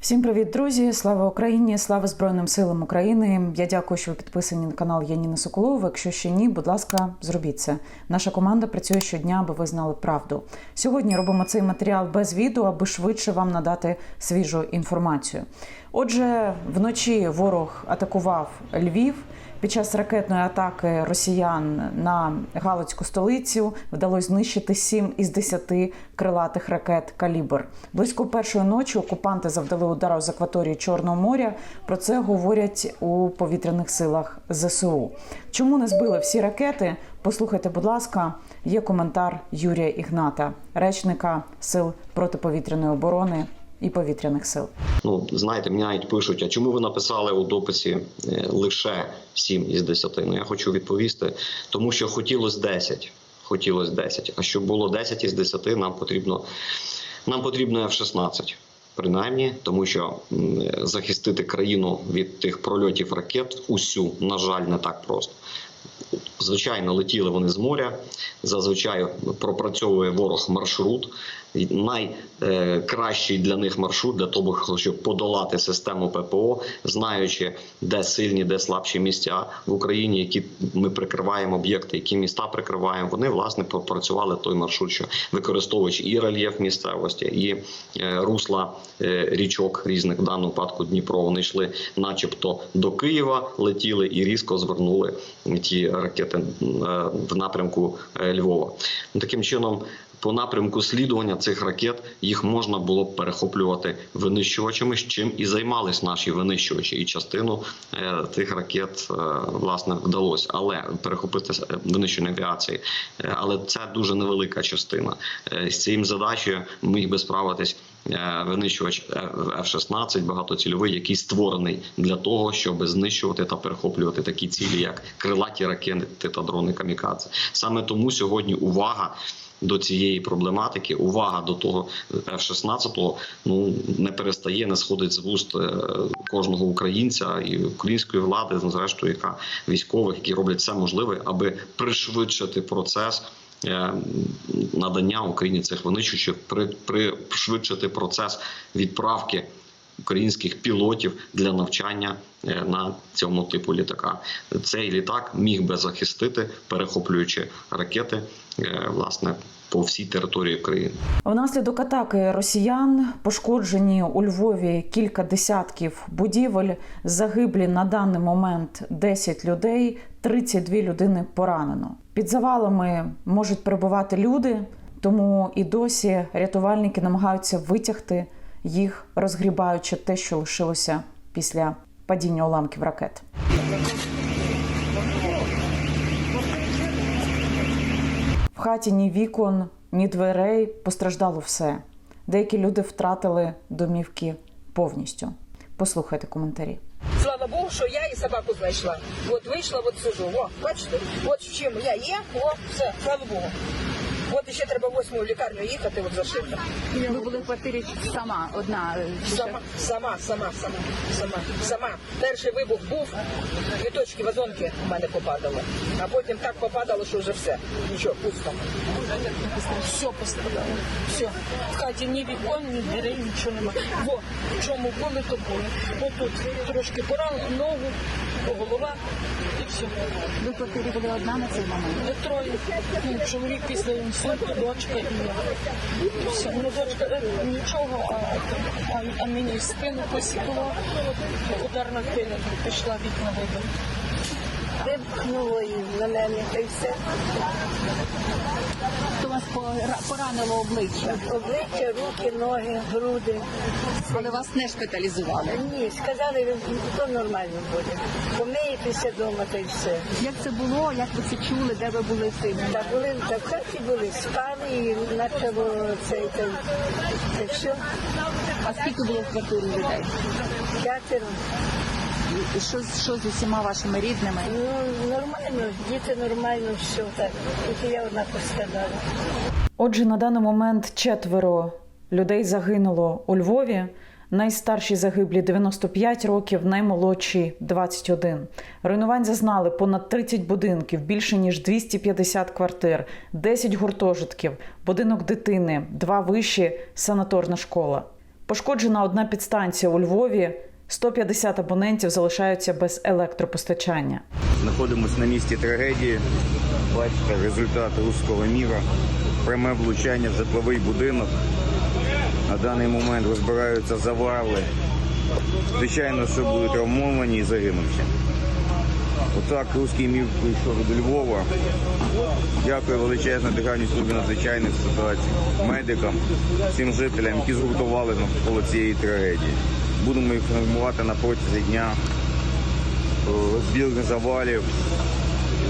Всім привіт, друзі! Слава Україні! Слава Збройним силам України! Я дякую, що ви підписані на канал Яніни Соколова. Якщо ще ні, будь ласка, зробіть це. Наша команда працює щодня, аби ви знали правду. Сьогодні робимо цей матеріал без відео, аби швидше вам надати свіжу інформацію. Отже, вночі ворог атакував Львів. Під час ракетної атаки росіян на Галицьку столицю вдалося знищити 7 із 10 крилатих ракет калібр. Близько першої ночі окупанти завдали удару з акваторії Чорного моря. Про це говорять у повітряних силах ЗСУ. Чому не збили всі ракети? Послухайте, будь ласка, є коментар Юрія Ігната, речника сил протиповітряної оборони і повітряних сил. Ну, знаєте, мені навіть пишуть, а чому ви написали у дописі е, лише 7 із 10? Ну я хочу відповісти, тому що хотілося 10. Хотілося 10. А щоб було 10 із 10, нам потрібно нам потрібно F-16. Принаймні, тому що захистити країну від тих прольотів ракет усю, на жаль, не так просто. Звичайно, летіли вони з моря. Зазвичай пропрацьовує ворог маршрут. Найкращий для них маршрут для того, щоб подолати систему ППО, знаючи, де сильні, де слабші місця в Україні, які ми прикриваємо об'єкти, які міста прикриваємо. Вони власне пропрацювали той маршрут, що використовуючи і рельєф місцевості, і е, русла е, річок різних в даному випадку Дніпро. Вони йшли, начебто, до Києва, летіли і різко звернули ті ракети е, в напрямку е, Львова. Таким чином. По напрямку слідування цих ракет їх можна було б перехоплювати винищувачами, з чим і займались наші винищувачі, і частину е, тих ракет е, власне вдалося, але перехопити е, винищення авіації. Але це дуже невелика частина. З цією задачею міг би справитись винищувач F-16 багатоцільовий, який створений для того, щоб знищувати та перехоплювати такі цілі, як крилаті ракети та дрони камікадзе. Саме тому сьогодні увага до цієї проблематики, увага до того F-16 ну не перестає, не сходить з вуст е, кожного українця і української влади, ну, зрештою, яка військових, які роблять все можливе, аби пришвидшити процес. е, Надання Україні цих винищувачів при, пришвидшити процес відправки українських пілотів для навчання е, на цьому типу літака. Цей літак міг би захистити, перехоплюючи ракети, е, власне, по всій території України. Внаслідок атаки росіян пошкоджені у Львові кілька десятків будівель. Загиблі на даний момент 10 людей, 32 людини поранено. Під завалами можуть перебувати люди, тому і досі рятувальники намагаються витягти їх, розгрібаючи те, що лишилося після падіння уламків ракет. В хаті ні вікон, ні дверей постраждало все. Деякі люди втратили домівки повністю. Послухайте коментарі. Слава Богу, що я і собаку знайшла. От вийшла, от сижу. О, бачите, от в чим я є, о, все, слава Богу. От ще треба восьму лікарню їхати, от зашита. Ви були в квартирі сама одна. е? Сама, сама, сама, сама, сама, сама. Перший вибух був, квіточки, вазонки в мене попадали. А потім так попадало, що вже все. Нічого, пусто. Все пострадало. Все. В хаті ні вікон, ні дверей, нічого немає. Во, в чому були, то були. Отут трошки поранено, ногу, голова і все. Ви в квартирі були одна на цей момент. Троє. Ну, чоловік після інсульту, дочка і все. Ну, дочка е, нічого, а, а, а мені спину посікло, ударна пиля пішла вікна вибила. Випхнуло її на мене, та й все. То вас поранило обличчя, Обличчя, руки, ноги, груди. але вас не шпиталізували. Ні, сказали, то нормально буде. Помиєтеся вдома та й все. Як це було? Як ви це чули? Де ви були цей Та були та в хаті були, спали і почало цей та, та все. А скільки було в квартирі людей? П'ятеро. І що, з- що з усіма вашими рідними? Ну, нормально, діти нормально, все так. Тільки я одна пострадала. Отже, на даний момент четверо людей загинуло у Львові. Найстарші загиблі 95 років, наймолодші 21. Руйнувань зазнали понад 30 будинків, більше ніж 250 квартир, 10 гуртожитків, будинок дитини, два виші, санаторна школа. Пошкоджена одна підстанція у Львові. 150 абонентів залишаються без електропостачання. Знаходимося на місці трагедії. Бачите результат руського міра. Пряме влучання в житловий будинок. На даний момент розбираються завали. Звичайно, що будуть травмовані і загинувші. Отак руський мір прийшов до Львова. Дякую величезно Державній службі надзвичайних ситуацій, медикам, всім жителям, які згуртували навколо цієї трагедії. Будемо їх формувати на протязі дня розбір завалів.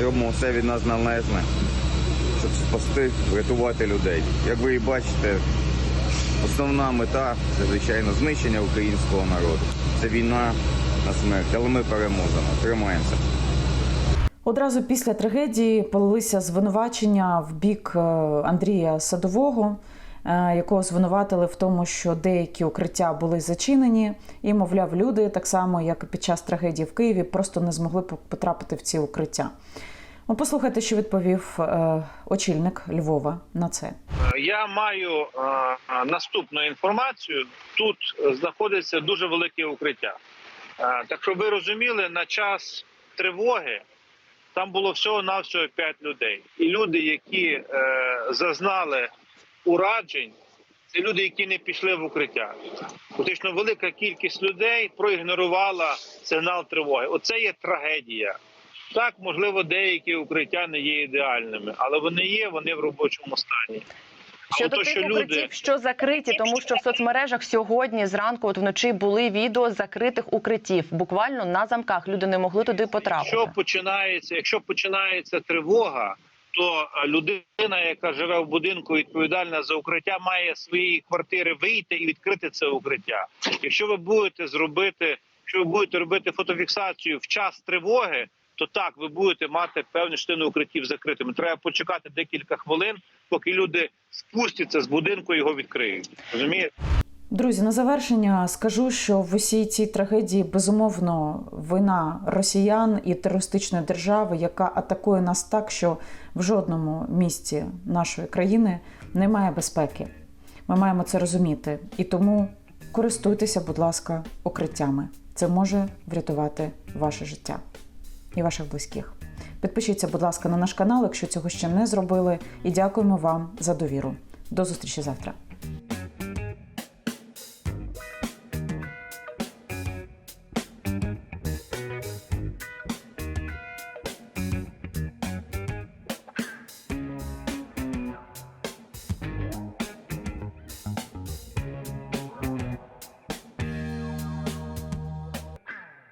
Робимо все від нас належне, щоб спасти, врятувати людей. Як ви і бачите, основна мета це, звичайно, знищення українського народу. Це війна на смерть, але ми переможемо. Тримаємося. Одразу після трагедії полилися звинувачення в бік е, Андрія Садового, е, якого звинуватили в тому, що деякі укриття були зачинені, і, мовляв, люди, так само як і під час трагедії в Києві, просто не змогли потрапити в ці укриття. Ну, послухайте, що відповів е, очільник Львова на це. Я маю е, наступну інформацію. Тут е, знаходиться дуже велике укриття. Е, так щоб ви розуміли, на час тривоги там було всього навсього 5 людей. І люди, які е, зазнали уражень, це люди, які не пішли в укриття. Фактично, велика кількість людей проігнорувала сигнал тривоги. Оце є трагедія. Так, можливо, деякі укриття не є ідеальними, але вони є, вони в робочому стані. Щодо тих що укриттів, люди що закриті, тому що в соцмережах сьогодні зранку, от вночі були відео закритих укриттів. Буквально на замках люди не могли туди потрапити. Якщо починається, якщо починається тривога, то е, людина, яка живе в будинку, відповідальна за укриття, має з своєї квартири вийти і відкрити це укриття. Якщо ви будете зробити, якщо ви будете робити фотофіксацію в час тривоги, то так ви будете мати певну частину укриттів закритими. Треба почекати декілька хвилин, поки люди спустяться з будинку і його відкриють. Розумієте? Друзі, на завершення скажу, що в усій цій трагедії безумовно вина росіян і терористичної держави, яка атакує нас так, що в жодному місті нашої країни немає безпеки. Ми маємо це розуміти. І тому користуйтеся, будь ласка, укриттями. Це може врятувати ваше життя і ваших близьких. Підпишіться, будь ласка, на наш канал, якщо цього ще не зробили. І дякуємо вам за довіру. До зустрічі завтра.